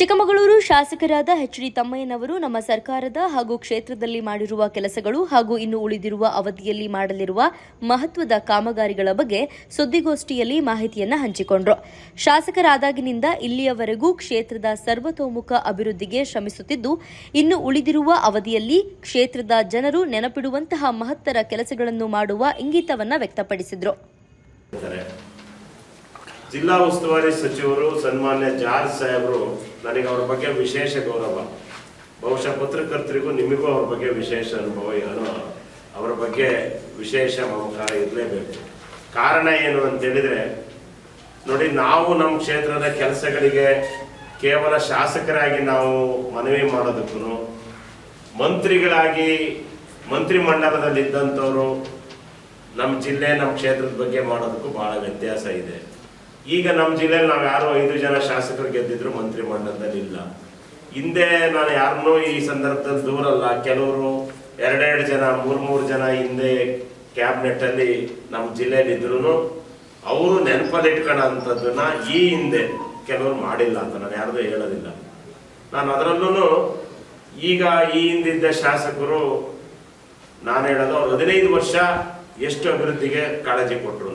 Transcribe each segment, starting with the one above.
ಚಿಕ್ಕಮಗಳೂರು ಶಾಸಕರಾದ H D ತಮ್ಮಯ್ಯನವರು ನಮ್ಮ ಸರ್ಕಾರದ ಹಾಗೂ ಕ್ಷೇತ್ರದಲ್ಲಿ ಮಾಡಿರುವ ಕೆಲಸಗಳು ಹಾಗೂ ಇನ್ನು ಉಳಿದಿರುವ ಅವಧಿಯಲ್ಲಿ ಮಾಡಲಿರುವ ಮಹತ್ವದ ಕಾಮಗಾರಿಗಳ ಬಗ್ಗೆ ಸುದ್ದಿಗೋಷ್ಠಿಯಲ್ಲಿ ಮಾಹಿತಿಯನ್ನು ಹಂಚಿಕೊಂಡರು ಶಾಸಕರಾದಾಗಿನಿಂದ ಇಲ್ಲಿಯವರೆಗೂ ಕ್ಷೇತ್ರದ ಸರ್ವತೋಮುಖ ಅಭಿವೃದ್ಧಿಗೆ ಶ್ರಮಿಸುತ್ತಿದ್ದು, ಇನ್ನು ಉಳಿದಿರುವ ಅವಧಿಯಲ್ಲಿ ಕ್ಷೇತ್ರದ ಜನರು ನೆನಪಿಡುವಂತಹ ಮಹತ್ತರ ಕೆಲಸಗಳನ್ನು ಮಾಡುವ ಇಂಗಿತವನ್ನು ವ್ಯಕ್ತಪಡಿಸಿದರು. ಜಿಲ್ಲಾ ಉಸ್ತುವಾರಿ ಸಚಿವರು ಸನ್ಮಾನ್ಯ ಜಾರ್ಜ್ ಸಾಹೇಬರು ನನಗೆ ಅವ್ರ ಬಗ್ಗೆ ವಿಶೇಷ ಗೌರವ. ಬಹುಶಃ ಪತ್ರಕರ್ತರಿಗೂ ನಿಮಗೂ ಅವ್ರ ಬಗ್ಗೆ ವಿಶೇಷ ಅನುಭವ ಏನು ಅವರ ಬಗ್ಗೆ ವಿಶೇಷ ಮಮಕಾರ ಇರಲೇಬೇಕು. ಕಾರಣ ಏನು ಅಂತ ಹೇಳಿದ್ರೆ, ನೋಡಿ ನಾವು ನಮ್ಮ ಕ್ಷೇತ್ರದ ಕೆಲಸಗಳಿಗೆ ಕೇವಲ ಶಾಸಕರಾಗಿ ನಾವು ಮನವಿ ಮಾಡೋದಕ್ಕೂ ಮಂತ್ರಿಗಳಾಗಿ ಮಂತ್ರಿಮಂಡಲದಲ್ಲಿದ್ದಂಥವ್ರು ನಮ್ಮ ಜಿಲ್ಲೆ, ನಮ್ಮ ಕ್ಷೇತ್ರದ ಬಗ್ಗೆ ಮಾಡೋದಕ್ಕೂ ಭಾಳ ವ್ಯತ್ಯಾಸ ಇದೆ. ಈಗ ನಮ್ಮ ಜಿಲ್ಲೆಯಲ್ಲಿ ನಾವು ಯಾರೋ ಐದು ಜನ ಶಾಸಕರು ಗೆದ್ದಿದ್ರು ಮಂತ್ರಿ ಮಂಡಲದಲ್ಲಿ ಇಲ್ಲ ಹಿಂದೆ ನಾನು ಯಾರನ್ನೂ ಈ ಸಂದರ್ಭದಲ್ಲಿ ದೂರಲ್ಲ ಕೆಲವರು ಎರಡೆರಡು ಜನ ಮೂರು ಮೂರು ಜನ ಹಿಂದೆ ಕ್ಯಾಬಿನೆಟ್ ಅಲ್ಲಿ ನಮ್ಮ ಜಿಲ್ಲೆಯಲ್ಲಿ ಇದ್ರು ಅವರು ನೆನಪಲ್ಲಿ ಈ ಹಿಂದೆ ಕೆಲವರು ಮಾಡಿಲ್ಲ ಅಂತ ನಾನು ಯಾರ್ದು ಹೇಳೋದಿಲ್ಲ. ನಾನು ಅದರಲ್ಲೂ ಈಗ ಈ ಹಿಂದಿದ್ದ ಶಾಸಕರು ನಾನು ಹೇಳೋದು ಅವ್ರು ಹದಿನೈದು ವರ್ಷ ಎಷ್ಟು ಅಭಿವೃದ್ಧಿಗೆ ಕಾಳಜಿ ಕೊಟ್ಟರು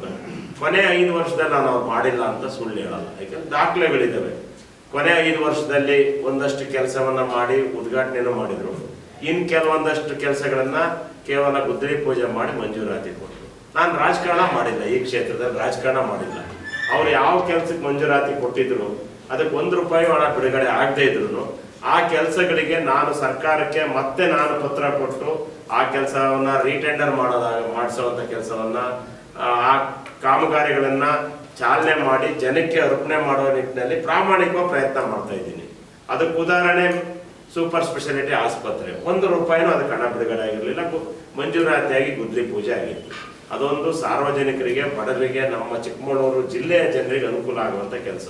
ಕೊನೆ ಐದು ವರ್ಷದಲ್ಲಿ ನಾನು ಅವ್ರು ಮಾಡಿಲ್ಲ ಅಂತ ಸುಳ್ಳು ಹೇಳಲ್ಲ. ಯಾಕಂದ್ರೆ ದಾಖಲೆಗಳಿದ್ದಾವೆ ಕೊನೆ ಐದು ವರ್ಷದಲ್ಲಿ ಒಂದಷ್ಟು ಕೆಲಸವನ್ನ ಮಾಡಿ ಉದ್ಘಾಟನೆನೂ ಮಾಡಿದ್ರು. ಇನ್ ಕೆಲವೊಂದಷ್ಟು ಕೆಲಸಗಳನ್ನ ಕೇವಲ ಗುದ್ದಲಿ ಪೂಜೆ ಮಾಡಿ ಮಂಜೂರಾತಿ ಕೊಟ್ಟರು ನಾನು ರಾಜಕಾರಣ ಮಾಡಿಲ್ಲ, ಈ ಕ್ಷೇತ್ರದಲ್ಲಿ ರಾಜಕಾರಣ ಮಾಡಿಲ್ಲ. ಅವ್ರು ಯಾವ ಕೆಲ್ಸಕ್ಕೆ ಮಂಜೂರಾತಿ ಕೊಟ್ಟಿದ್ರು, ಅದಕ್ಕೆ ಒಂದು ರೂಪಾಯಿ ಹಣ ಬಿಡುಗಡೆ ಆಗದೆ ಇದ್ರು ಆ ಕೆಲಸಗಳಿಗೆ ನಾನು ಸರ್ಕಾರಕ್ಕೆ ಮತ್ತೆ ನಾನು ಪತ್ರ ಕೊಟ್ಟು ಆ ಕೆಲಸವನ್ನ ರೀಟೆಂಡರ್ ಮಾಡೋದಾಗ ಮಾಡಿಸುವಂತ ಕೆಲಸವನ್ನ ಆ ಕಾಮಗಾರಿಗಳನ್ನು ಚಾಲನೆ ಮಾಡಿ ಜನಕ್ಕೆ ಅರ್ಪಣೆ ಮಾಡುವ ನಿಟ್ಟಿನಲ್ಲಿ ಪ್ರಾಮಾಣಿಕವಾಗಿ ಪ್ರಯತ್ನ ಮಾಡ್ತಾ ಇದ್ದೀನಿ. ಅದಕ್ಕೆ ಉದಾಹರಣೆ ಸೂಪರ್ ಸ್ಪೆಷಾಲಿಟಿ ಆಸ್ಪತ್ರೆ. ಒಂದು ರೂಪಾಯಿನೂ ಅದಕ್ಕೆ ಹಣ ಬಿಡುಗಡೆ ಆಗಿರಲಿಲ್ಲ. ಮಂಜೂರಾತಿಯಾಗಿ ಗುದ್ಲಿ ಪೂಜೆ ಆಗಿತ್ತು. ಅದೊಂದು ಸಾರ್ವಜನಿಕರಿಗೆ, ಬಡವರಿಗೆ, ನಮ್ಮ ಚಿಕ್ಕಮಗಳೂರು ಜಿಲ್ಲೆಯ ಜನರಿಗೆ ಅನುಕೂಲ ಆಗುವಂಥ ಕೆಲಸ.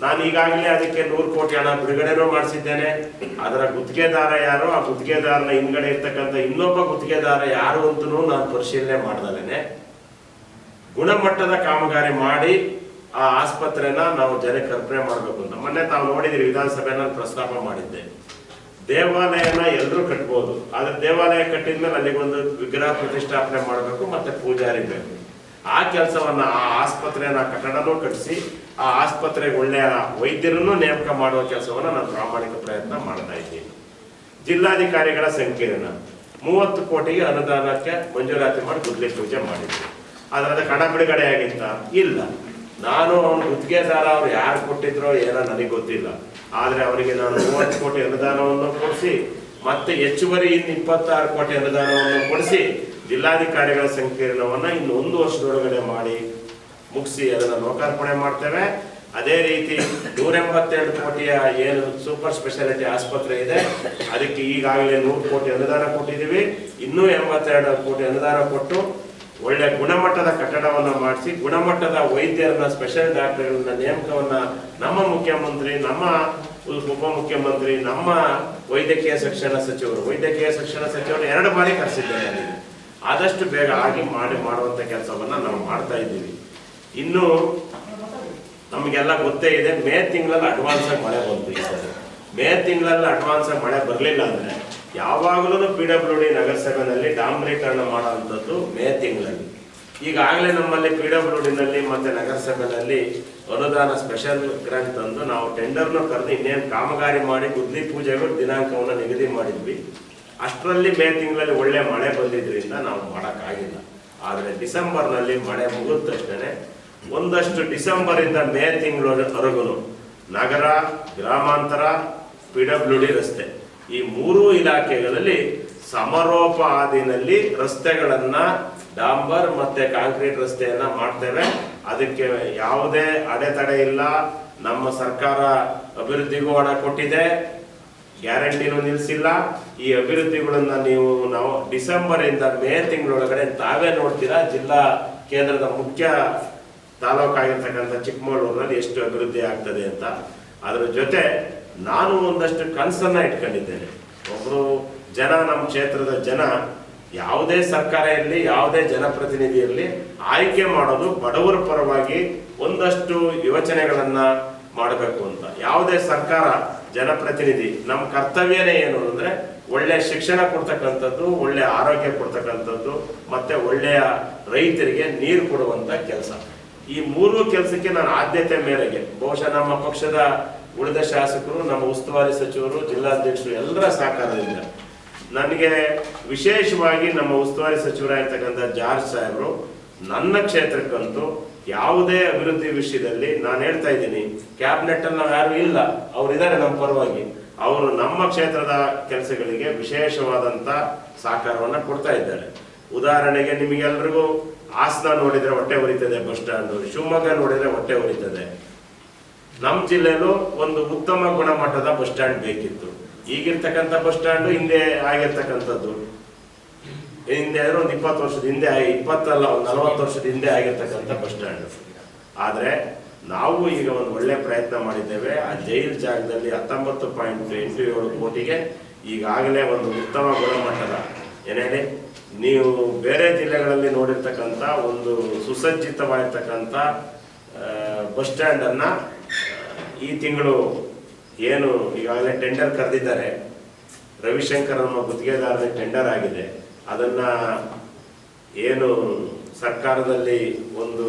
ನಾನು ಈಗಾಗಲೇ ಅದಕ್ಕೆ ನೂರು ಕೋಟಿ ಹಣ ಬಿಡುಗಡೆನೂ ಮಾಡಿಸಿದ್ದೇನೆ. ಅದರ ಗುತ್ತಿಗೆದಾರ ಯಾರು? ಆ ಗುತ್ತಿಗೆದಾರನ ಹಿಂದ್ಗಡೆ ಇರ್ತಕ್ಕಂಥ ಇನ್ನೊಬ್ಬ ಗುತ್ತಿಗೆದಾರ ಯಾರು ಅಂತಲೂ ನಾನು ಪರಿಶೀಲನೆ ಮಾಡ್ದಲೇನೆ ಗುಣಮಟ್ಟದ ಕಾಮಗಾರಿ ಮಾಡಿ ಆ ಆಸ್ಪತ್ರೆನ ನಾವು ಜನಕ್ಕೆ ಅರ್ಪಣೆ ಮಾಡಬೇಕು. ಅಂತ ಮೊನ್ನೆ ತಾವು ನೋಡಿದ್ರಿ ವಿಧಾನಸಭೆ ನಾನು ಪ್ರಸ್ತಾಪ ಮಾಡಿದ್ದೆ. ದೇವಾಲಯನ ಎಲ್ಲರೂ ಕಟ್ಬೋದು. ಆದ್ರೆ ದೇವಾಲಯ ಕಟ್ಟಿದ್ಮೇಲೆ ಅಲ್ಲಿಗೊಂದು ವಿಗ್ರಹ ಪ್ರತಿಷ್ಠಾಪನೆ ಮಾಡಬೇಕು ಮತ್ತೆ ಪೂಜಾರಿ ಬೇಕು. ಆ ಕೆಲಸವನ್ನ ಆ ಆಸ್ಪತ್ರೆಯನ್ನ ಕಟ್ಟಡನೂ ಕಟ್ಟಿಸಿ ಆ ಆಸ್ಪತ್ರೆಗೆ ಒಳ್ಳೆಯ ವೈದ್ಯರನ್ನು ನೇಮಕ ಮಾಡುವ ಕೆಲಸವನ್ನ ನಾನು ಪ್ರಾಮಾಣಿಕ ಪ್ರಯತ್ನ ಮಾಡ್ತಾ ಇದ್ದೀನಿ. ಜಿಲ್ಲಾಧಿಕಾರಿಗಳ ಸಂಕೀರ್ಣ. ಮೂವತ್ತು ಕೋಟಿಗೆ ಅನುದಾನಕ್ಕೆ ಮಂಜೂರಾತಿ ಮಾಡಿ ಗುದ್ಲಿ ಪೂಜೆ ಮಾಡಿದ್ವಿ ಆದ್ರೆ ಅದಕ್ಕೆ ಹಣ ಬಿಡುಗಡೆ ಆಗಿತ್ತ? ಇಲ್ಲ. ನಾನು ಅವನು ಗುತ್ತಿಗೆದಾರ, ಅವ್ರು ಯಾರು ಕೊಟ್ಟಿದ್ರೋ ಏನೋ ನನಗೆ ಗೊತ್ತಿಲ್ಲ. ಆದರೆ ಅವರಿಗೆ ನಾನು ಮೂವತ್ತು ಕೋಟಿ ಅನುದಾನವನ್ನು ಕೊಡಿಸಿ, ಮತ್ತೆ ಹೆಚ್ಚುವರಿ ಇನ್ನು ಇಪ್ಪತ್ತಾರು ಕೋಟಿ ಅನುದಾನವನ್ನು ಕೊಡಿಸಿ, ಜಿಲ್ಲಾಧಿಕಾರಿಗಳ ಸಂಕೀರ್ಣವನ್ನ ಇನ್ನು ಒಂದು ವರ್ಷದೊಳಗಡೆ ಮಾಡಿ ಮುಗಿಸಿ ಅದನ್ನ ಲೋಕಾರ್ಪಣೆ ಮಾಡ್ತೇವೆ. ಅದೇ ರೀತಿ ನೂರ ಎಂಬತ್ತೆರಡು ಕೋಟಿಯ ಏನು ಸೂಪರ್ ಸ್ಪೆಷಾಲಿಟಿ ಆಸ್ಪತ್ರೆ ಇದೆ, ಅದಕ್ಕೆ ಈಗಾಗಲೇ ನೂರು ಕೋಟಿ ಅನುದಾನ ಕೊಟ್ಟಿದ್ದೀವಿ. ಇನ್ನೂ ಎಂಬತ್ತೆರಡು ಕೋಟಿ ಅನುದಾನ ಕೊಟ್ಟು ಒಳ್ಳೆ ಗುಣಮಟ್ಟದ ಕಟ್ಟಡವನ್ನ ಮಾಡಿಸಿ, ಗುಣಮಟ್ಟದ ವೈದ್ಯರನ್ನ ಸ್ಪೆಷಲ್ ಡಾಕ್ಟರ್ಗಳನ್ನ ನೇಮಕವನ್ನ ನಮ್ಮ ಮುಖ್ಯಮಂತ್ರಿ, ನಮ್ಮ ಉಪಮುಖ್ಯಮಂತ್ರಿ, ನಮ್ಮ ವೈದ್ಯಕೀಯ ಶಿಕ್ಷಣ ಸಚಿವರು, ವೈದ್ಯಕೀಯ ಶಿಕ್ಷಣ ಸಚಿವರು ಎರಡು ಬಾರಿ ಕರೆಸಿದ್ದೇನೆ ಅಲ್ಲಿಗೆ ಆದಷ್ಟು ಬೇಗ ಆಗಿ ಮಾಡಿ ಮಾಡುವಂತ ಕೆಲಸವನ್ನ ನಾವು ಮಾಡ್ತಾ ಇದ್ದೀವಿ. ಇನ್ನು ನಮಗೆಲ್ಲ ಗೊತ್ತೇ ಇದೆ, ಮೇ ತಿಂಗಳಲ್ಲಿ ಅಡ್ವಾನ್ಸ್ ಆಗಿ ಮಳೆ ಬಂತು ಈ ಸರಿ. ಮೇ ತಿಂಗಳಲ್ಲಿ ಅಡ್ವಾನ್ಸ್ ಆಗಿ ಮಳೆ ಬರಲಿಲ್ಲ ಅಂದ್ರೆ ಯಾವಾಗಲೂ ಪಿ ಡಬ್ಲ್ಯೂ ಡಿ ನಗರಸಭೆಯಲ್ಲಿ ಡಾಂಬರೀಕರಣ ಮಾಡುವಂಥದ್ದು ಮೇ ತಿಂಗಳಲ್ಲಿ. ಈಗಾಗಲೇ ನಮ್ಮಲ್ಲಿ ಪಿ ಡಬ್ಲ್ಯೂ ಡಿನಲ್ಲಿ ಮತ್ತು ನಗರಸಭೆಯಲ್ಲಿ ಅನುದಾನ ಸ್ಪೆಷಲ್ ಗ್ರಾಂಟ್ ತಂದು ನಾವು ಟೆಂಡರ್ನ ಕರೆದು ಇನ್ನೇನು ಕಾಮಗಾರಿ ಮಾಡಿ ಗುದ್ಲಿ ಪೂಜೆಗಳು ದಿನಾಂಕವನ್ನು ನಿಗದಿ ಮಾಡಿದ್ವಿ. ಅಷ್ಟರಲ್ಲಿ ಮೇ ತಿಂಗಳಲ್ಲಿ ಒಳ್ಳೆ ಮಳೆ ಬಂದಿದ್ದರಿಂದ ನಾವು ಮಾಡೋಕ್ಕಾಗಿಲ್ಲ. ಆದರೆ ಡಿಸೆಂಬರ್ನಲ್ಲಿ ಮಳೆ ಮುಗಿದ ತಕ್ಷಣ ಒಂದಷ್ಟು ಡಿಸೆಂಬರಿಂದ ಮೇ ತಿಂಗಳವರೆಗೂ ನಗರ, ಗ್ರಾಮಾಂತರ, ಪಿ ಡಬ್ಲ್ಯೂ ಡಿ ರಸ್ತೆ. ಈ ಮೂರೂ ಇಲಾಖೆಗಳಲ್ಲಿ ಸಮರೋಪ ಆದಿನಲ್ಲಿ ರಸ್ತೆಗಳನ್ನ ಡಾಂಬರ್ ಮತ್ತೆ ಕಾಂಕ್ರೀಟ್ ರಸ್ತೆಯನ್ನ ಮಾಡ್ತೇವೆ. ಅದಕ್ಕೆ ಯಾವುದೇ ಅಡೆತಡೆ ಇಲ್ಲ. ನಮ್ಮ ಸರ್ಕಾರ ಅಭಿವೃದ್ಧಿಗೂ ಹಣ ಕೊಟ್ಟಿದೆ. ಗ್ಯಾರಂಟಿನೂ ನಿಲ್ಲಿಸಿಲ್ಲ ಈ ಅಭಿವೃದ್ಧಿಗಳನ್ನ ನೀವು ನಾವು ಡಿಸೆಂಬರ್ ಇಂದ ಮೇ ತಿಂಗಳೊಳಗಡೆ ತಾವೇ ನೋಡ್ತೀರಾ? ಜಿಲ್ಲಾ ಕೇಂದ್ರದ ಮುಖ್ಯ ತಾಲೂಕಾಗಿರ್ತಕ್ಕಂಥ ಚಿಕ್ಕಮಗಳೂರಿನಲ್ಲಿ ಎಷ್ಟು ಅಭಿವೃದ್ಧಿ ಆಗ್ತದೆ ಅಂತ. ಅದರ ಜೊತೆ ನಾನು ಒಂದಷ್ಟು ಕನಸನ್ನ ಇಟ್ಕೊಂಡಿದ್ದೇನೆ. ಒಬ್ರು ಜನ ನಮ್ಮ ಕ್ಷೇತ್ರದ ಜನ ಯಾವುದೇ ಸರ್ಕಾರ ಇರಲಿ ಯಾವುದೇ ಜನಪ್ರತಿನಿಧಿ ಇರಲಿ ಆಯ್ಕೆ ಮಾಡೋದು ಬಡವರ ಪರವಾಗಿ ಒಂದಷ್ಟು ಯೋಚನೆಗಳನ್ನು ಮಾಡಬೇಕು ಅಂತ. ಯಾವುದೇ ಸರ್ಕಾರ, ಜನಪ್ರತಿನಿಧಿ, ನಮ್ಮ ಕರ್ತವ್ಯನೇ ಏನು ಅಂದ್ರೆ ಒಳ್ಳೆ ಶಿಕ್ಷಣ ಕೊಡ್ತಕ್ಕಂಥದ್ದು, ಒಳ್ಳೆ ಆರೋಗ್ಯ ಕೊಡ್ತಕ್ಕಂಥದ್ದು, ಮತ್ತೆ ಒಳ್ಳೆಯ ರೈತರಿಗೆ ನೀರು ಕೊಡುವಂತ ಕೆಲಸ. ಈ ಮೂರು ಕೆಲಸಕ್ಕೆ ನಾನು ಆದ್ಯತೆ ಮೇರೆಗೆ. ಬಹುಶಃ ನಮ್ಮ ಪಕ್ಷದ ಉಳಿದ ಶಾಸಕರು, ನಮ್ಮ ಉಸ್ತುವಾರಿ ಸಚಿವರು, ಜಿಲ್ಲಾಧ್ಯಕ್ಷರು ಎಲ್ಲರ ಸಹಕಾರದಿಂದ. ನನಗೆ ವಿಶೇಷವಾಗಿ ನಮ್ಮ ಉಸ್ತುವಾರಿ ಸಚಿವರಾಗಿರ್ತಕ್ಕಂಥ ಜಾರ್ಜ್ ಸಾಹೇಬರು, ನನ್ನ ಕ್ಷೇತ್ರಕ್ಕಂತೂ ಯಾವುದೇ ಅಭಿವೃದ್ಧಿ ವಿಷಯದಲ್ಲಿ ನಾನು ಹೇಳ್ತಾ ಇದ್ದೀನಿ ಕ್ಯಾಬಿನೆಟ್ ಅಲ್ಲಿ ನಾವು ಯಾರು ಇಲ್ಲ. ಅವರು ಇದ್ದಾರೆ ನಮ್ಮ ಪರವಾಗಿ. ಅವರು ನಮ್ಮ ಕ್ಷೇತ್ರದ ಕೆಲಸಗಳಿಗೆ ವಿಶೇಷವಾದಂತ ಸಹಕಾರವನ್ನು ಕೊಡ್ತಾ ಇದ್ದಾರೆ. ಉದಾಹರಣೆಗೆ ನಿಮಗೆಲ್ರಿಗೂ ಹಾಸನ ನೋಡಿದ್ರೆ ಹೊಟ್ಟೆ ಉರಿತದೆ, ಬಸ್ ಸ್ಟ್ಯಾಂಡು ಶಿವಮೊಗ್ಗ ನೋಡಿದ್ರೆ ಹೊಟ್ಟೆ ಉರಿತದೆ. ನಮ್ಮ ಜಿಲ್ಲೆಯಲ್ಲೂ ಒಂದು ಉತ್ತಮ ಗುಣಮಟ್ಟದ ಬಸ್ ಸ್ಟ್ಯಾಂಡ್ ಬೇಕಿತ್ತು. ಈಗಿರ್ತಕ್ಕಂಥ ಬಸ್ ಸ್ಟ್ಯಾಂಡು ಹಿಂದೆ ಆಗಿರ್ತಕ್ಕಂಥದ್ದು. ಹಿಂದೆ ಅಂದರೆ ಒಂದು ಇಪ್ಪತ್ತು ವರ್ಷದ ಹಿಂದೆ ಇಪ್ಪತ್ತಲ್ಲ, ಒಂದು ನಲವತ್ತು ವರ್ಷದ ಹಿಂದೆ ಆಗಿರ್ತಕ್ಕಂಥ ಬಸ್ ಸ್ಟ್ಯಾಂಡ್. ಆದರೆ ನಾವು ಈಗ ಒಂದು ಒಳ್ಳೆ ಪ್ರಯತ್ನ ಮಾಡಿದ್ದೇವೆ. ಆ ಜೈಲ್ ಜಾಗದಲ್ಲಿ ಹತ್ತೊಂಬತ್ತು ಪಾಯಿಂಟ್ ಎಂಟು ಏಳು ಕೋಟಿಗೆ ಈಗಾಗಲೇ ಒಂದು ಉತ್ತಮ ಗುಣಮಟ್ಟದ ಏನೇಳಿ ನೀವು ಬೇರೆ ಜಿಲ್ಲೆಗಳಲ್ಲಿ ನೋಡಿರ್ತಕ್ಕಂಥ ಒಂದು ಸುಸಜ್ಜಿತವಾಗಿರ್ತಕ್ಕಂಥ ಬಸ್ ಸ್ಟ್ಯಾಂಡ್ ಅನ್ನ ಈ ತಿಂಗಳು ಏನು ಈಗಾಗಲೇ ಟೆಂಡರ್ ಕರೆದಿದ್ದಾರೆ. ರವಿಶಂಕರ್ ಅನ್ನೋ ಗುತ್ತಿಗೆದಾರರಿಗೆ ಟೆಂಡರ್ ಆಗಿದೆ. ಅದನ್ನ ಏನು ಸರ್ಕಾರದಲ್ಲಿ ಒಂದು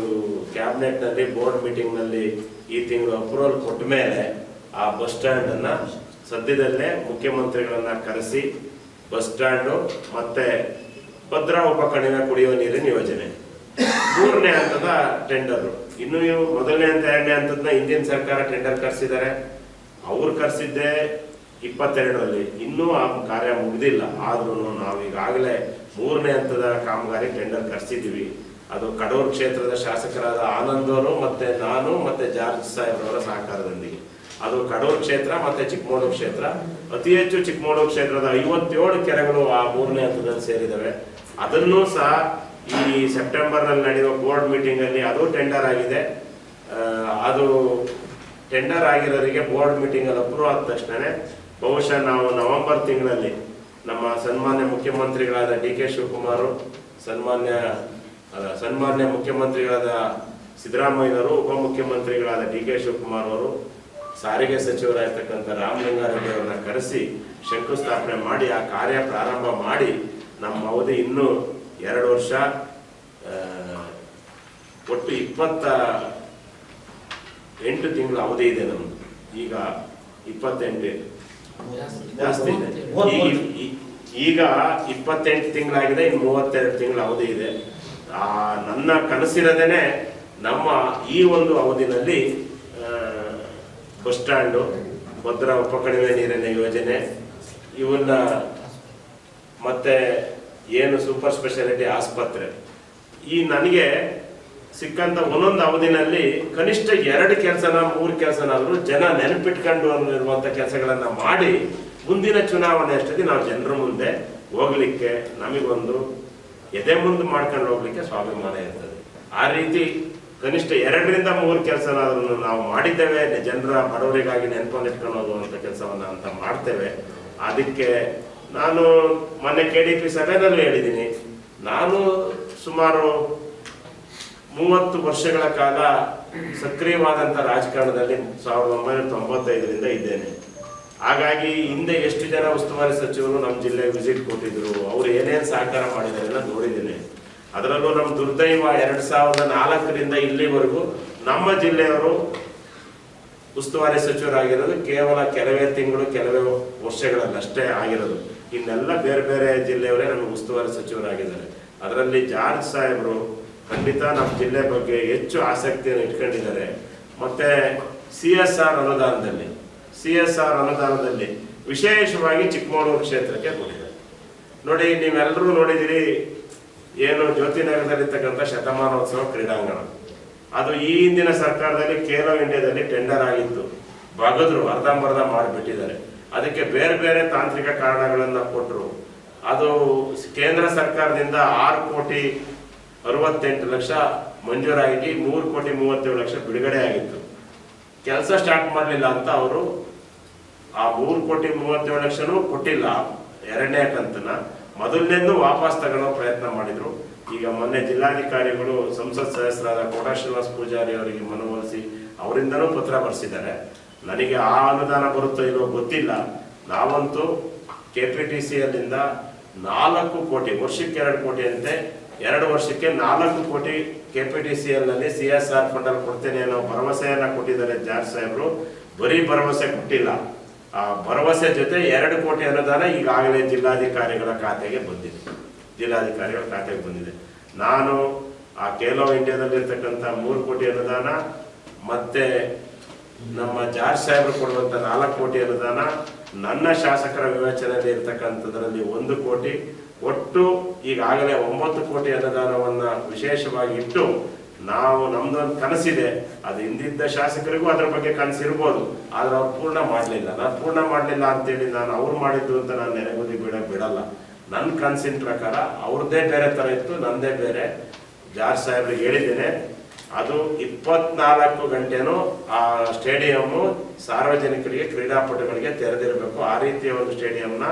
ಕ್ಯಾಬಿನೆಟ್ನಲ್ಲಿ ಬೋರ್ಡ್ ಮೀಟಿಂಗ್ನಲ್ಲಿ ಈ ತಿಂಗಳು ಅಪ್ರೂವಲ್ ಕೊಟ್ಟ ಮೇಲೆ ಆ ಬಸ್ ಸ್ಟ್ಯಾಂಡ್ ಅನ್ನ ಸದ್ಯದಲ್ಲೇ ಮುಖ್ಯಮಂತ್ರಿಗಳನ್ನ ಕರೆಸಿ ಬಸ್ ಸ್ಟ್ಯಾಂಡು ಮತ್ತೆ ಭದ್ರಾ ಉಪಕಣಿವೆ ಕುಡಿಯುವ ನೀರಿನ ಯೋಜನೆ. ಮೂರನೇ ಹಂತದ ಟೆಂಡರ್ ಇನ್ನು ಇವು ಮೊದಲನೇ ಹಂತ ಎರಡನೇ ಹಂತದನ್ನ ಹಿಂದಿನ ಸರ್ಕಾರ ಟೆಂಡರ್ ಕರೆಸಿದ್ದಾರೆ ಅವ್ರು ಕರೆಸಿದ್ದೆ ಇಪ್ಪತ್ತೆರಡರಲ್ಲಿ. ಇನ್ನೂ ಆ ಕಾರ್ಯ ಮುಗಿದಿಲ್ಲ. ಆದ್ರೂ ನಾವು ಈಗಾಗಲೇ ಮೂರನೇ ಹಂತದ ಕಾಮಗಾರಿ ಟೆಂಡರ್ ಕರೆಸಿದ್ದೀವಿ ಅದು ಕಡೂರು ಕ್ಷೇತ್ರದ ಶಾಸಕರಾದ ಆನಂದ್ ಅವರು ಮತ್ತೆ ನಾನು ಮತ್ತೆ ಜಾರ್ಜ್ ಸಾಹೇಬ್ರವರ ಸಹಕಾರದೊಂದಿಗೆ. ಅದು ಕಡೂರು ಕ್ಷೇತ್ರ ಮತ್ತೆ ಚಿಕ್ಕಮಗಳೂರು ಕ್ಷೇತ್ರ. ಅತಿ ಹೆಚ್ಚು ಚಿಕ್ಕಮಗಳೂರು ಕ್ಷೇತ್ರದ ಐವತ್ತೇಳು ಕೆರೆಗಳು ಆ ಮೂರನೇ ಹಂತದಲ್ಲಿ ಸೇರಿದವೆ. ಅದನ್ನು ಸಹ ಈ ಸೆಪ್ಟೆಂಬರ್ನಲ್ಲಿ ನಡೆಯುವ ಬೋರ್ಡ್ ಮೀಟಿಂಗ್ ಅಲ್ಲಿ ಅದು ಟೆಂಡರ್ ಆಗಿದೆ. ಅದು ಟೆಂಡರ್ ಆಗಿರೋರಿಗೆ ಬೋರ್ಡ್ ಮೀಟಿಂಗ್ ಅಲ್ಲಿ ಅಪ್ರೂವ್ ಆದ ತಕ್ಷಣವೇ ಬಹುಶಃ ನಾವು ನವೆಂಬರ್ ತಿಂಗಳಲ್ಲಿ ನಮ್ಮ ಸನ್ಮಾನ್ಯ ಮುಖ್ಯಮಂತ್ರಿಗಳಾದ ಡಿ ಕೆ ಶಿವಕುಮಾರ್, ಸನ್ಮಾನ್ಯ ಸನ್ಮಾನ್ಯ ಮುಖ್ಯಮಂತ್ರಿಗಳಾದ ಸಿದ್ದರಾಮಯ್ಯನವರು ಉಪಮುಖ್ಯಮಂತ್ರಿಗಳಾದ ಡಿ ಕೆ ಶಿವಕುಮಾರ್ ಅವರು, ಸಾರಿಗೆ ಸಚಿವರಾಗಿರ್ತಕ್ಕಂಥ ರಾಮಲಿಂಗಾರೆಡ್ಡಿ ಅವರನ್ನ ಕರೆಸಿ ಶಂಕುಸ್ಥಾಪನೆ ಮಾಡಿ, ಆ ಕಾರ್ಯ ಪ್ರಾರಂಭ ಮಾಡಿ ನಮ್ಮ ಅವಧಿ ಇನ್ನೂ ಎರಡು ವರ್ಷ ಒಟ್ಟು ಇಪ್ಪತ್ತ ಎಂಟು ತಿಂಗಳ ಅವಧಿ ಇದೆ ನಮ್ದು. ಈಗ ಇಪ್ಪತ್ತೆಂಟು ಜಾಸ್ತಿ ಇದೆ. ಈಗ ಇಪ್ಪತ್ತೆಂಟು ತಿಂಗಳಾಗಿದೆ ಇನ್ನು ಮೂವತ್ತೆರಡು ತಿಂಗಳ ಅವಧಿ ಇದೆ. ಆ ನನ್ನ ಕನಸಿರದೇನೆ ನಮ್ಮ ಈ ಒಂದು ಅವಧಿನಲ್ಲಿ ಬಸ್ ಸ್ಟ್ಯಾಂಡು ಭದ್ರಾ ಉಪಕಣಿವೆ ನೀರಿನ ಯೋಜನೆ ಇವನ್ನ ಮತ್ತೆ ಏನು ಸೂಪರ್ ಸ್ಪೆಷಾಲಿಟಿ ಆಸ್ಪತ್ರೆ? ಈ ನನಗೆ ಸಿಕ್ಕಂತ ಒಂದೊಂದು ಅವಧಿನಲ್ಲಿ ಕನಿಷ್ಠ ಎರಡು ಕೆಲಸನ, ಮೂರು ಕೆಲಸನಾದರೂ ಜನ ನೆನಪಿಟ್ಕೊಂಡು ಇರುವಂಥ ಕೆಲಸಗಳನ್ನ ಮಾಡಿ ಮುಂದಿನ ಚುನಾವಣೆ ಅಷ್ಟೊತ್ತಿ ನಾವು ಜನರ ಮುಂದೆ ಹೋಗ್ಲಿಕ್ಕೆ ನಮಗೊಂದು ಎದೆ ಮುಂದೆ ಮಾಡ್ಕೊಂಡು ಹೋಗ್ಲಿಕ್ಕೆ ಸ್ವಾಭಿಮಾನ ಇರ್ತದೆ. ಆ ರೀತಿ ಕನಿಷ್ಠ ಎರಡರಿಂದ ಮೂರು ಕೆಲಸನಾದ್ರೂ ನಾವು ಮಾಡಿದ್ದೇವೆ, ಜನರ ಬಡವರಿಗಾಗಿ ನೆನಪನ್ನು ಇಟ್ಕೊಂಡು ಹೋಗುವಂಥ ಕೆಲಸವನ್ನ ಅಂತ ಮಾಡ್ತೇವೆ. ಅದಕ್ಕೆ ನಾನು ಮೊನ್ನೆ ಕೆ ಡಿ ಪಿ ಸಭೆನಲ್ಲೂ ಹೇಳಿದ್ದೀನಿ. ನಾನು ಸುಮಾರು ಮೂವತ್ತು ವರ್ಷಗಳ ಕಾಲ ಸಕ್ರಿಯವಾದಂಥ ರಾಜಕಾರಣದಲ್ಲಿ ಸಾವಿರದ ಒಂಬೈನೂರ ತೊಂಬತ್ತೈದರಿಂದ ಇದ್ದೇನೆ. ಹಾಗಾಗಿ ಹಿಂದೆ ಎಷ್ಟು ಜನ ಉಸ್ತುವಾರಿ ಸಚಿವರು ನಮ್ಮ ಜಿಲ್ಲೆಗೆ ವಿಸಿಟ್ ಕೊಟ್ಟಿದ್ರು, ಅವ್ರು ಏನೇನು ಸಹಕಾರ ಮಾಡಿದ್ದಾರೆ ಅಂತ ನೋಡಿದ್ದೇನೆ. ಅದರಲ್ಲೂ ನಮ್ಮ ದುರ್ದೈವ ಎರಡು ಸಾವಿರದ ನಾಲ್ಕರಿಂದ ಇಲ್ಲಿವರೆಗೂ ನಮ್ಮ ಜಿಲ್ಲೆಯವರು ಉಸ್ತುವಾರಿ ಸಚಿವರಾಗಿರೋದು ಕೇವಲ ಕೆಲವೇ ತಿಂಗಳು, ಕೆಲವೇ ವರ್ಷಗಳಲ್ಲಷ್ಟೇ ಆಗಿರೋದು. ಇನ್ನೆಲ್ಲ ಬೇರೆ ಬೇರೆ ಜಿಲ್ಲೆಯವರೇ ನಮ್ಮ ಉಸ್ತುವಾರಿ ಸಚಿವರಾಗಿದ್ದಾರೆ. ಅದರಲ್ಲಿ ಜಾರ್ಜ್ ಸಾಹೇಬರು ಖಂಡಿತ ನಮ್ಮ ಜಿಲ್ಲೆ ಬಗ್ಗೆ ಹೆಚ್ಚು ಆಸಕ್ತಿಯನ್ನು ಇಟ್ಕೊಂಡಿದ್ದಾರೆ. ಮತ್ತೆ ಸಿ ಎಸ್ ಆರ್ ಅನುದಾನದಲ್ಲಿ, ಸಿ ಎಸ್ ಆರ್ ಅನುದಾನದಲ್ಲಿ ವಿಶೇಷವಾಗಿ ಚಿಕ್ಕಮಗಳೂರು ಕ್ಷೇತ್ರಕ್ಕೆ ಕೊಟ್ಟಿದ್ದಾರೆ ನೋಡಿ, ನೀವೆಲ್ಲರೂ ನೋಡಿದಿರಿ ಏನು ಜ್ಯೋತಿನಗರದಲ್ಲಿರ್ತಕ್ಕಂಥ ಶತಮಾನೋತ್ಸವ ಕ್ರೀಡಾಂಗಣ. ಅದು ಈ ಹಿಂದಿನ ಸರ್ಕಾರದಲ್ಲಿ ಖೇಲೋ ಇಂಡಿಯಾದಲ್ಲಿ ಟೆಂಡರ್ ಆಗಿತ್ತು. ಬಗದ್ರು ಅರ್ಧಂಬರ್ಧ ಮಾಡಿಬಿಟ್ಟಿದ್ದಾರೆ. ಅದಕ್ಕೆ ಬೇರೆ ಬೇರೆ ತಾಂತ್ರಿಕ ಕಾರಣಗಳನ್ನು ಕೊಟ್ಟರು ಅದು ಕೇಂದ್ರ ಸರ್ಕಾರದಿಂದ ಆರು ಕೋಟಿ ಅರವತ್ತೆಂಟು ಲಕ್ಷ ಮಂಜೂರಾಗಿ ಮೂರು ಕೋಟಿ ಮೂವತ್ತೇಳು ಲಕ್ಷ ಬಿಡುಗಡೆ ಆಗಿತ್ತು. ಕೆಲಸ ಸ್ಟಾರ್ಟ್ ಮಾಡಲಿಲ್ಲ ಅಂತ ಅವರು ಆ ಮೂರು ಕೋಟಿ ಮೂವತ್ತೇಳು ಲಕ್ಷನೂ ಕೊಟ್ಟಿಲ್ಲ. ಎರಡನೇ ಕಂತನ್ನು ಮೊದಲನೇದು ವಾಪಸ್ ತಗೊಳ್ಳೋ ಪ್ರಯತ್ನ ಮಾಡಿದ್ರು. ಈಗ ಮೊನ್ನೆ ಜಿಲ್ಲಾಧಿಕಾರಿಗಳು ಸಂಸತ್ ಸದಸ್ಯರಾದ ಕೋಟಾ ಶ್ರೀನಿವಾಸ ಪೂಜಾರಿ ಅವರಿಗೆ ಮನವೊಲಿಸಿ ಅವರಿಂದಲೂ ಪತ್ರ ಬರೆಸಿದ್ದಾರೆ. ನನಗೆ ಆ ಅನುದಾನ ಬರುತ್ತೋ ಇಲ್ಲೋ ಗೊತ್ತಿಲ್ಲ. ನಾವಂತೂ ಕೆ ಪಿ ಟಿ ಸಿ ಅಲ್ಲಿಂದ ನಾಲ್ಕು ಕೋಟಿ, ವರ್ಷಕ್ಕೆ ಎರಡು ಕೋಟಿ ಅಂತೆ, ಎರಡು ವರ್ಷಕ್ಕೆ ನಾಲ್ಕು ಕೋಟಿ K P T C C S R fund ಅಲ್ಲಿ ಕೊಡ್ತೇನೆ ಅನ್ನೋ ಭರವಸೆಯನ್ನ ಕೊಟ್ಟಿದ್ದಾರೆ ಜಾರ್ ಸಾಹೇಬರು. ಬರೀ ಭರವಸೆ ಕೊಟ್ಟಿಲ್ಲ. ಆ ಭರವಸೆ ಜೊತೆ ಎರಡು ಕೋಟಿ ಅನುದಾನ ಈಗಾಗಲೇ ಜಿಲ್ಲಾಧಿಕಾರಿಗಳ ಖಾತೆಗೆ ಬಂದಿದೆ. ಜಿಲ್ಲಾಧಿಕಾರಿಗಳ ಖಾತೆಗೆ ಬಂದಿದೆ. ನಾನು ಆ ಖೇಲೋ ಇಂಡಿಯಾದಲ್ಲಿರ್ತಕ್ಕಂಥ ಮೂರು ಕೋಟಿ ಅನುದಾನ, ಮತ್ತೆ ನಮ್ಮ ಜಾರ್ಜ್ ಸಾಹೇಬರು ಕೊಡುವಂತ ನಾಲ್ಕು ಕೋಟಿ ಅನುದಾನ ನನ್ನ ಶಾಸಕರ ವಿವೇಚನೆಯಲ್ಲಿ ಇರ್ತಕ್ಕಂಥದ್ರಲ್ಲಿ ಒಂದು ಕೋಟಿ. ಒಟ್ಟು ಈಗಾಗಲೇ ಒಂಬತ್ತು ಕೋಟಿ ಅನುದಾನವನ್ನ ವಿಶೇಷವಾಗಿ ಇಟ್ಟು ನಾವು ನಮ್ದೊಂದು ಕನಸಿದೆ. ಅದು ಹಿಂದಿದ್ದ ಶಾಸಕರಿಗೂ ಅದ್ರ ಬಗ್ಗೆ ಕನಸಿರ್ಬೋದು. ಆದ್ರೆ ಅವ್ರು ಪೂರ್ಣ ಮಾಡಲಿಲ್ಲ. ನಾನು ಪೂರ್ಣ ಮಾಡಲಿಲ್ಲ ಅಂತೇಳಿ ನಾನು ಅವ್ರು ಮಾಡಿದ್ದು ಅಂತ ನಾನು ನೆನೆಗುದಿ ಬಿಡ ಬಿಡಲ್ಲ. ನನ್ನ ಕನಸಿನ ಪ್ರಕಾರ ಅವ್ರದ್ದೇ ಬೇರೆ ತರ ಇತ್ತು, ನಂದೇ ಬೇರೆ. ಜಾರ್ಜ್ ಸಾಹೇಬ್ರಿಗೆ ಹೇಳಿದ್ದೇನೆ. ಅದು ಇಪ್ಪತ್ನಾಲ್ಕು ಗಂಟೆನೂ ಆ ಸ್ಟೇಡಿಯಮ್ಮು ಸಾರ್ವಜನಿಕರಿಗೆ, ಕ್ರೀಡಾಪಟುಗಳಿಗೆ ತೆರೆದಿರಬೇಕು. ಆ ರೀತಿಯ ಒಂದು ಸ್ಟೇಡಿಯಂನ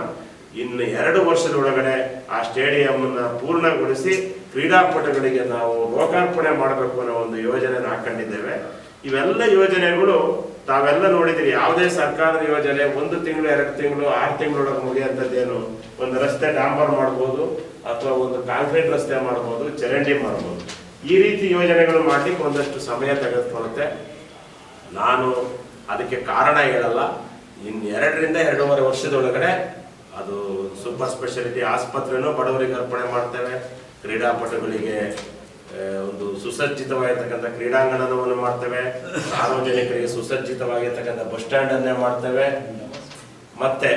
ಇನ್ನು ಎರಡು ವರ್ಷದೊಳಗಡೆ ಆ ಸ್ಟೇಡಿಯಂನ ಪೂರ್ಣಗೊಳಿಸಿ ಕ್ರೀಡಾಪಟುಗಳಿಗೆ ನಾವು ಲೋಕಾರ್ಪಣೆ ಮಾಡಬೇಕು ಅನ್ನೋ ಒಂದು ಯೋಜನೆ ಹಾಕೊಂಡಿದ್ದೇವೆ. ಇವೆಲ್ಲ ಯೋಜನೆಗಳು ತಾವೆಲ್ಲ ನೋಡಿದಿರಿ. ಯಾವುದೇ ಸರ್ಕಾರದ ಯೋಜನೆ, ಒಂದು ತಿಂಗಳು, ಎರಡು ತಿಂಗಳು, ಆರು ತಿಂಗಳೊಳಗೆ ಮುಗಿಯುವಂಥದ್ದೇನು ಒಂದು ರಸ್ತೆ ಡಾಂಬರ್ ಮಾಡ್ಬೋದು, ಅಥವಾ ಒಂದು ಕಾಂಕ್ರೀಟ್ ರಸ್ತೆ ಮಾಡ್ಬೋದು, ಚರಂಡಿ ಮಾಡ್ಬೋದು. ಈ ರೀತಿ ಯೋಜನೆಗಳು ಮಾಡಲಿಕ್ಕೆ ಒಂದಷ್ಟು ಸಮಯ ತೆಗೆದುಕೊಳ್ಳುತ್ತೆ. ನಾನು ಅದಕ್ಕೆ ಕಾರಣ ಹೇಳಲ್ಲ. ಇನ್ನು ಎರಡರಿಂದ ಎರಡೂವರೆ ವರ್ಷದೊಳಗಡೆ ಅದು ಸೂಪರ್ ಸ್ಪೆಷಾಲಿಟಿ ಆಸ್ಪತ್ರೆನೂ ಬಡವರಿಗೆ ಅರ್ಪಣೆ ಮಾಡ್ತೇವೆ. ಕ್ರೀಡಾಪಟುಗಳಿಗೆ ಒಂದು ಸುಸಜ್ಜಿತವಾಗಿರ್ತಕ್ಕಂಥ ಕ್ರೀಡಾಂಗಣವನ್ನು ಮಾಡ್ತೇವೆ. ಸಾರ್ವಜನಿಕರಿಗೆ ಸುಸಜ್ಜಿತವಾಗಿರ್ತಕ್ಕಂಥ ಬಸ್ ಸ್ಟ್ಯಾಂಡನ್ನೇ ಮಾಡ್ತೇವೆ. ಮತ್ತೆ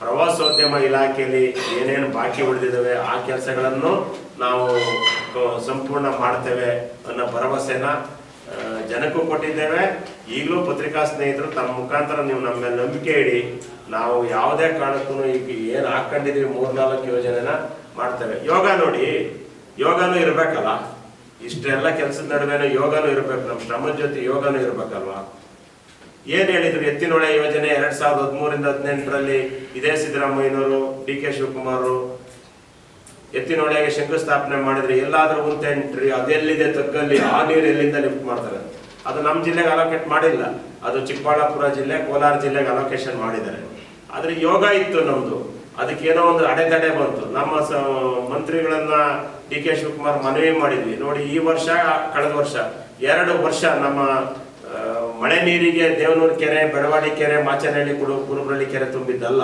ಪ್ರವಾಸೋದ್ಯಮ ಇಲಾಖೆಯಲ್ಲಿ ಏನೇನು ಬಾಕಿ ಉಳಿದಿದ್ದಾವೆ, ಆ ಕೆಲಸಗಳನ್ನು ನಾವು ಸಂಪೂರ್ಣ ಮಾಡ್ತೇವೆ ಅನ್ನೋ ಭರವಸೆನ ಜನಕ್ಕೂ ಕೊಟ್ಟಿದ್ದೇವೆ. ಈಗಲೂ ಪತ್ರಿಕಾ ಸ್ನೇಹಿತರು ತಮ್ಮ ಮುಖಾಂತರ ನೀವು ನಮ್ಮ ಮೇಲೆ ನಂಬಿಕೆ ಇಡಿ, ನಾವು ಯಾವುದೇ ಕಾರಣಕ್ಕೂ ಈಗ ಏನು ಮೂರು ನಾಲ್ಕು ಯೋಜನೆನ ಮಾಡ್ತೇವೆ. ಯೋಗ ನೋಡಿ, ಯೋಗನೂ ಇರಬೇಕಲ್ಲ? ಇಷ್ಟೆಲ್ಲ ಕೆಲಸದ ನಡುವೆ ಯೋಗನೂ ಇರಬೇಕು ನಮ್ಮ ಶ್ರಮದ ಜೊತೆ ಯೋಗನೂ ಇರ್ಬೇಕಲ್ವಾ? ಏನ್ ಹೇಳಿದ್ರು ಎತ್ತಿನೊಳೆ ಯೋಜನೆ ಎರಡ್ ಸಾವಿರದ ಹದಿಮೂರಿಂದ ಹದಿನೆಂಟರಲ್ಲಿ ಇದೇ ಸಿದ್ದರಾಮಯ್ಯನವರು ಡಿ ಕೆ ಶಿವಕುಮಾರ್ ಎತ್ತಿನೊಳೆಗೆ ಶಂಕುಸ್ಥಾಪನೆ ಮಾಡಿದ್ರೆ ಎಲ್ಲಾದ್ರೂ ಉಂಟೆಂಟ್ರಿ ಅದೆಲ್ಲಿದೆ ತಗ್ಗಲ್ಲಿ, ಆ ನೀರು ಎಲ್ಲಿಂದ ಲಿಫ್ಟ್ ಮಾಡ್ತಾರೆ ಅದು ನಮ್ಮ ಜಿಲ್ಲೆಗೆ ಅಲೋಕೇಟ್ ಮಾಡಿಲ್ಲ. ಅದು ಚಿಕ್ಕಬಳ್ಳಾಪುರ ಜಿಲ್ಲೆ, ಕೋಲಾರ ಜಿಲ್ಲೆಗೆ ಅಲೋಕೇಶನ್ ಮಾಡಿದ್ದಾರೆ. ಆದ್ರೆ ಯೋಗ ಇತ್ತು ನಮ್ದು. ಅದಕ್ಕೆ ಏನೋ ಒಂದು ಅಡೆತಡೆ ಬಂತು. ನಮ್ಮ ಮಂತ್ರಿಗಳನ್ನ ಡಿ ಕೆ ಶಿವಕುಮಾರ್ ಮನವಿ ಮಾಡಿದ್ವಿ. ನೋಡಿ, ಈ ವರ್ಷ, ಕಳೆದ ವರ್ಷ, ಎರಡು ವರ್ಷ ನಮ್ಮ ಮಳೆ ನೀರಿಗೆ ದೇವನೂರು ಕೆರೆ ಬೆಳವಾಡಿ ಕೆರೆ, ಮಾಚನಹಳ್ಳಿ, ಕುಡು, ಕುರುಬರಳ್ಳಿ ಕೆರೆ ತುಂಬಿದ್ದಲ್ಲ,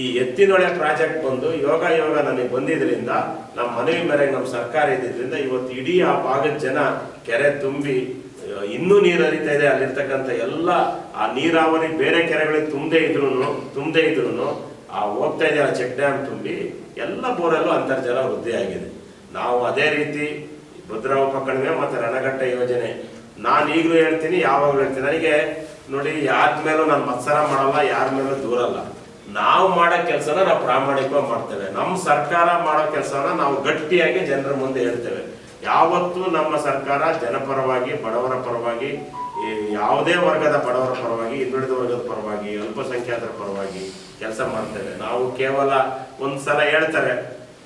ಈ ಎತ್ತಿನೊಳೆ ಪ್ರಾಜೆಕ್ಟ್ ಬಂದು ಯೋಗ ಯೋಗ ನನಗೆ ಬಂದಿದ್ರಿಂದ, ನಮ್ಮ ಮನವಿ ಮೇರೆಗೆ ನಮ್ಮ ಸರ್ಕಾರ ಇದ್ದಿದ್ರಿಂದ ಇವತ್ತು ಇಡೀ ಆ ಭಾಗದ ಜನ ಕೆರೆ ತುಂಬಿ, ಇನ್ನೂ ನೀರು ಹರಿತಾ ಇದೆ, ಅಲ್ಲಿರ್ತಕ್ಕಂಥ ಎಲ್ಲ ಆ ನೀರಾವರಿ ಬೇರೆ ಕೆರೆಗಳಿಗೆ ತುಂಬದೇ ಇದ್ರು ತುಂಬದೇ ಇದ್ರು ಆ ಹೋಗ್ತಾ ಇದೆ ಆ ಚೆಕ್ ಡ್ಯಾಮ್ ತುಂಬಿ, ಎಲ್ಲ ಬೋರಲ್ಲೂ ಅಂತರ್ಜಲ ವೃದ್ಧಿಯಾಗಿದೆ. ನಾವು ಅದೇ ರೀತಿ ಭದ್ರಾ ಉಪಕಣಿವೆ ಮತ್ತು ರಣಘಟ್ಟ ಯೋಜನೆ ನಾನು ಈಗಲೂ ಹೇಳ್ತೀನಿ, ಯಾವಾಗಲೂ ಹೇಳ್ತೀನಿ. ನನಗೆ ನೋಡಿ, ಯಾರ ಮೇಲೂ ನಾನು ಮತ್ಸರ ಮಾಡಲ್ಲ, ಯಾರ ಮೇಲೂ ದೂರಲ್ಲ. ನಾವು ಮಾಡೋ ಕೆಲಸನ ನಾವು ಪ್ರಾಮಾಣಿಕವಾಗಿ ಮಾಡ್ತೇವೆ. ನಮ್ಮ ಸರ್ಕಾರ ಮಾಡೋ ಕೆಲಸನ ನಾವು ಗಟ್ಟಿಯಾಗಿ ಜನರ ಮುಂದೆ ಹೇಳ್ತೇವೆ. ಯಾವತ್ತೂ ನಮ್ಮ ಸರ್ಕಾರ ಜನಪರವಾಗಿ, ಬಡವರ ಪರವಾಗಿ ಯಾವುದೇ ವರ್ಗದ ಬಡವರ ಪರವಾಗಿ ಹಿಂದುಳಿದ ವರ್ಗದ ಪರವಾಗಿ, ಅಲ್ಪಸಂಖ್ಯಾತರ ಪರವಾಗಿ ಕೆಲಸ ಮಾಡ್ತೇವೆ. ನಾವು ಕೇವಲ ಒಂದ್ಸಲ ಹೇಳ್ತಾರೆ,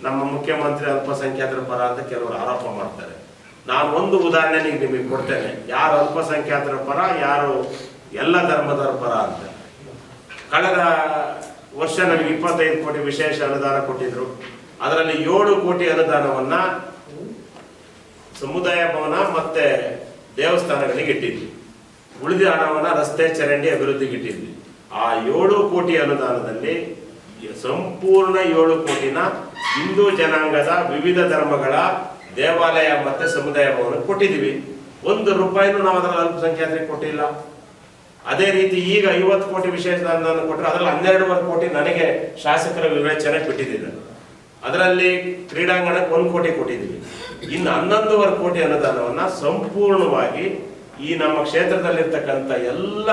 ನಮ್ಮ ಮುಖ್ಯಮಂತ್ರಿ ಅಲ್ಪಸಂಖ್ಯಾತರ ಪರ ಅಂತ ಕೆಲವರು ಆರೋಪ ಮಾಡ್ತಾರೆ. ನಾನು ಒಂದು ಉದಾಹರಣೆ ನಿಮ್ಗೆ ಕೊಡ್ತೇನೆ. ಯಾರು ಅಲ್ಪಸಂಖ್ಯಾತರ ಪರ, ಯಾರು ಎಲ್ಲ ಧರ್ಮದವರ ಪರ ಅಂತ. ಕಳೆದ ವರ್ಷ ನಮಗೆ ಇಪ್ಪತ್ತೈದು ಕೋಟಿ ವಿಶೇಷ ಅನುದಾನ ಕೊಟ್ಟಿದ್ರು. ಅದರಲ್ಲಿ ಏಳು ಕೋಟಿ ಅನುದಾನವನ್ನ ಸಮುದಾಯ ಭವನ ಮತ್ತೆ ದೇವಸ್ಥಾನಗಳಿಗೆ ಇಟ್ಟಿದ್ವಿ. ಉಳಿದ ಹಣವನ್ನ ರಸ್ತೆ ಚರಂಡಿ ಅಭಿವೃದ್ಧಿಗೆ ಇಟ್ಟಿದ್ವಿ. ಆ ಏಳು ಕೋಟಿ ಅನುದಾನದಲ್ಲಿ ಸಂಪೂರ್ಣ ಏಳು ಕೋಟಿನ ಹಿಂದೂ ಜನಾಂಗದ ವಿವಿಧ ಧರ್ಮಗಳ ದೇವಾಲಯ ಮತ್ತೆ ಸಮುದಾಯ ಭವನ ಕೊಟ್ಟಿದ್ದೀವಿ. ಒಂದು ರೂಪಾಯಿನೂ ನಾವು ಅದರಲ್ಲಿ ಅಲ್ಪಸಂಖ್ಯಾತರಿಗೆ ಕೊಟ್ಟಿಲ್ಲ. ಅದೇ ರೀತಿ ಈಗ ಐವತ್ತು ಕೋಟಿ ವಿಶೇಷ ಅನುದಾನ ಕೊಟ್ಟರೆ ಅದರಲ್ಲಿ ಹನ್ನೆರಡುವರೆ ಕೋಟಿ ನನಗೆ ಶಾಸಕರ ವಿವೇಚನೆ ಬಿಟ್ಟಿದ್ದೀನಿ ಅದರಲ್ಲಿ ಕ್ರೀಡಾಂಗಣಕ್ಕೆ ಒಂದು ಕೋಟಿ ಕೊಟ್ಟಿದ್ದೀವಿ. ಇನ್ನು ಹನ್ನೊಂದುವರೆ ಕೋಟಿ ಅನುದಾನವನ್ನ ಸಂಪೂರ್ಣವಾಗಿ ಈ ನಮ್ಮ ಕ್ಷೇತ್ರದಲ್ಲಿರ್ತಕ್ಕಂಥ ಎಲ್ಲ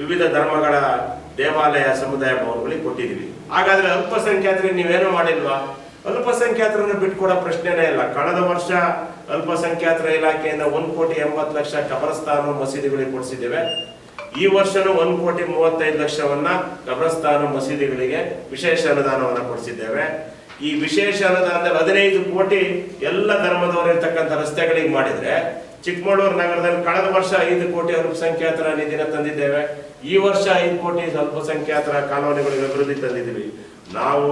ವಿವಿಧ ಧರ್ಮಗಳ ದೇವಾಲಯ ಸಮುದಾಯ ಭವನಗಳಿಗೆ ಕೊಟ್ಟಿದ್ದೀವಿ. ಹಾಗಾದ್ರೆ ಅಲ್ಪಸಂಖ್ಯಾತರಿಗೆ ನೀವೇನು ಮಾಡಿಲ್ವಾ? ಅಲ್ಪಸಂಖ್ಯಾತರನ್ನು ಬಿಟ್ಕೊಡೋ ಪ್ರಶ್ನೆನೇ ಇಲ್ಲ. ಕಳೆದ ವರ್ಷ ಅಲ್ಪಸಂಖ್ಯಾತರ ಇಲಾಖೆಯಿಂದ ಒಂದು ಕೋಟಿ ಎಂಬತ್ತು ಲಕ್ಷ ಕಬರಸ್ತಾನ ಮಸೀದಿಗಳಿಗೆ ಕೊಡಿಸಿದ್ದೇವೆ. ಈ ವರ್ಷನೂ ಒಂದು ಕೋಟಿ ಮೂವತ್ತೈದು ಲಕ್ಷವನ್ನ ಕಬ್ರಸ್ತಾನ ಮಸೀದಿಗಳಿಗೆ ವಿಶೇಷ ಅನುದಾನವನ್ನು ಕೊಡಿಸಿದ್ದೇವೆ. ಈ ವಿಶೇಷ ಅನುದಾನದಲ್ಲಿ ಹದಿನೈದು ಕೋಟಿ ಎಲ್ಲ ಧರ್ಮದವರಿರ್ತಕ್ಕಂಥ ರಸ್ತೆಗಳಿಗೆ ಮಾಡಿದ್ರೆ ಚಿಕ್ಕಮಗಳೂರು ನಗರದಲ್ಲಿ ಕಳೆದ ವರ್ಷ ಐದು ಕೋಟಿ ಅಲ್ಪಸಂಖ್ಯಾತರ ನಿಧಿನ ತಂದಿದ್ದೇವೆ. ಈ ವರ್ಷ ಐದು ಕೋಟಿ ಅಲ್ಪಸಂಖ್ಯಾತರ ಕಾಲೋನಿಗಳಿಗೆ ಅಭಿವೃದ್ಧಿ ತಂದಿದ್ದೀವಿ. ನಾವು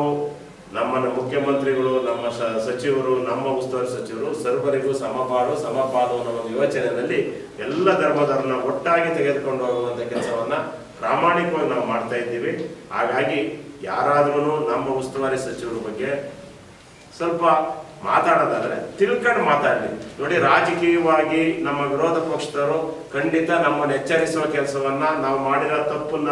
ನಮ್ಮ ಮುಖ್ಯಮಂತ್ರಿಗಳು, ನಮ್ಮ ಸಚಿವರು, ನಮ್ಮ ಉಸ್ತುವಾರಿ ಸಚಿವರು, ಸರ್ವರಿಗೂ ಸಮಪಾಲು ಸಮಪಾಲು ಅನ್ನೋ ಒಂದು ಯೋಚನೆಯಲ್ಲಿ ಎಲ್ಲ ಧರ್ಮದವರನ್ನ ಒಟ್ಟಾಗಿ ತೆಗೆದುಕೊಂಡು ಹೋಗುವಂತ ಕೆಲಸವನ್ನ ಪ್ರಾಮಾಣಿಕವಾಗಿ ನಾವು ಮಾಡ್ತಾ ಇದ್ದೀವಿ. ಹಾಗಾಗಿ ಯಾರಾದ್ರೂ ನಮ್ಮ ಉಸ್ತುವಾರಿ ಸಚಿವರ ಬಗ್ಗೆ ಸ್ವಲ್ಪ ಮಾತಾಡೋದಾದ್ರೆ ತಿಳ್ಕೊಂಡು ಮಾತಾಡಲಿ ನೋಡಿ, ರಾಜಕೀಯವಾಗಿ ನಮ್ಮ ವಿರೋಧ ಪಕ್ಷದವರು ಖಂಡಿತ ನಮ್ಮನ್ನು ಎಚ್ಚರಿಸುವ ಕೆಲಸವನ್ನ ನಾವು ಮಾಡಿರೋ ತಪ್ಪನ್ನ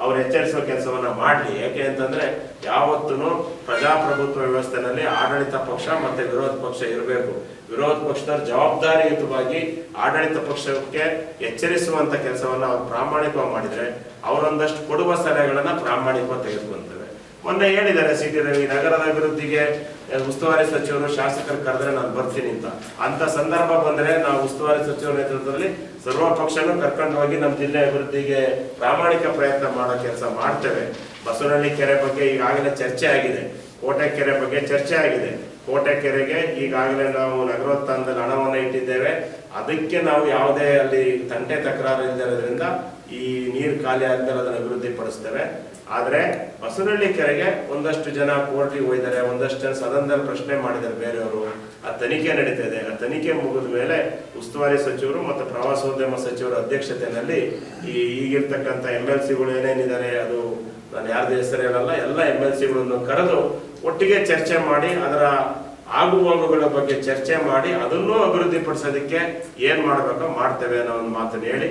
ಅವ್ರು ಎಚ್ಚರಿಸುವ ಕೆಲಸವನ್ನ ಮಾಡಲಿ. ಯಾಕೆ ಅಂತಂದ್ರೆ ಯಾವತ್ತೂ ಪ್ರಜಾಪ್ರಭುತ್ವ ವ್ಯವಸ್ಥೆನಲ್ಲಿ ಆಡಳಿತ ಪಕ್ಷ ಮತ್ತೆ ವಿರೋಧ ಪಕ್ಷ ಇರಬೇಕು. ವಿರೋಧ ಪಕ್ಷದವ್ರು ಜವಾಬ್ದಾರಿಯುತವಾಗಿ ಆಡಳಿತ ಪಕ್ಷಕ್ಕೆ ಎಚ್ಚರಿಸುವಂತ ಕೆಲಸವನ್ನ ಅವ್ರು ಪ್ರಾಮಾಣಿಕವಾಗಿ ಮಾಡಿದ್ರೆ ಅವರೊಂದಷ್ಟು ಕೊಡುವ ಸಲಹೆಗಳನ್ನ ಪ್ರಾಮಾಣಿಕವಾಗಿ ತೆಗೆದುಕೊಂತೇವೆ ಮೊನ್ನೆ ಹೇಳಿದ್ದಾರೆ ಸಿ ಟಿ ರವಿ ನಗರದ ಅಭಿವೃದ್ಧಿಗೆ ಉಸ್ತುವಾರಿ ಸಚಿವರು, ಶಾಸಕರು ಕರೆದ್ರೆ ನಾನು ಬರ್ತೀನಿ ಅಂತ. ಅಂತ ಸಂದರ್ಭ ಬಂದ್ರೆ ನಾವು ಉಸ್ತುವಾರಿ ಸಚಿವರ ನೇತೃತ್ವದಲ್ಲಿ ಸರ್ವ ಪಕ್ಷನೂ ಕರ್ಕೊಂಡು ಹೋಗಿ ನಮ್ಮ ಜಿಲ್ಲೆ ಅಭಿವೃದ್ಧಿಗೆ ಪ್ರಾಮಾಣಿಕ ಪ್ರಯತ್ನ ಮಾಡೋ ಕೆಲಸ ಮಾಡ್ತೇವೆ. ಬಸವನಹಳ್ಳಿ ಕೆರೆ ಬಗ್ಗೆ ಈಗಾಗಲೇ ಚರ್ಚೆ ಆಗಿದೆ. ಕೋಟೆ ಕೆರೆ ಬಗ್ಗೆ ಚರ್ಚೆ ಆಗಿದೆ. ಕೋಟೆ ಕೆರೆಗೆ ಈಗಾಗಲೇ ನಾವು ನಗರೋತ್ಥಾನದಲ್ಲಿ ಹಣವನ್ನು ಇಟ್ಟಿದ್ದೇವೆ. ಅದಕ್ಕೆ ನಾವು ಯಾವುದೇ ಅಲ್ಲಿ ತಂಟೆ ತಕರಾರು ಇಲ್ಲದಿರೋದ್ರಿಂದ ಈ ನೀರು ಖಾಲಿ ಆದ್ಮೇಲೆ ಅದನ್ನು ಅಭಿವೃದ್ಧಿ ಪಡಿಸ್ತೇವೆ ಆದರೆ ಬಸವನಹಳ್ಳಿ ಕೆರೆಗೆ ಒಂದಷ್ಟು ಜನ ಕೋರ್ಟಿಗೆ ಹೋಗಿದ್ದಾರೆ, ಒಂದಷ್ಟು ಜನ ಸದನದಲ್ಲಿ ಪ್ರಶ್ನೆ ಮಾಡಿದ್ದಾರೆ ಬೇರೆಯವರು. ಆ ತನಿಖೆ ನಡೀತಾ ಇದೆ. ಆ ತನಿಖೆ ಮುಗಿದ ಮೇಲೆ ಉಸ್ತುವಾರಿ ಸಚಿವರು ಮತ್ತು ಪ್ರವಾಸೋದ್ಯಮ ಸಚಿವರ ಅಧ್ಯಕ್ಷತೆಯಲ್ಲಿ ಈ ಈಗಿರ್ತಕ್ಕಂಥ ಎಂ ಎಲ್ ಸಿಗಳು ಏನೇನಿದ್ದಾರೆ, ಅದು ನಾನು ಯಾರ್ದು ಹೆಸರು ಹೇಳಲ್ಲ, ಎಲ್ಲ ಎಂ ಎಲ್ ಸಿಗಳನ್ನು ಕರೆದು ಒಟ್ಟಿಗೆ ಚರ್ಚೆ ಮಾಡಿ, ಅದರ ಆಗುವಾಗುಗಳ ಬಗ್ಗೆ ಚರ್ಚೆ ಮಾಡಿ ಅದನ್ನೂ ಅಭಿವೃದ್ಧಿ ಏನು ಏನ್ ಮಾಡ್ಬೇಕೋ ಮಾಡ್ತೇವೆ ಅನ್ನೋ ಒಂದು ಮಾತನ್ನು ಹೇಳಿ.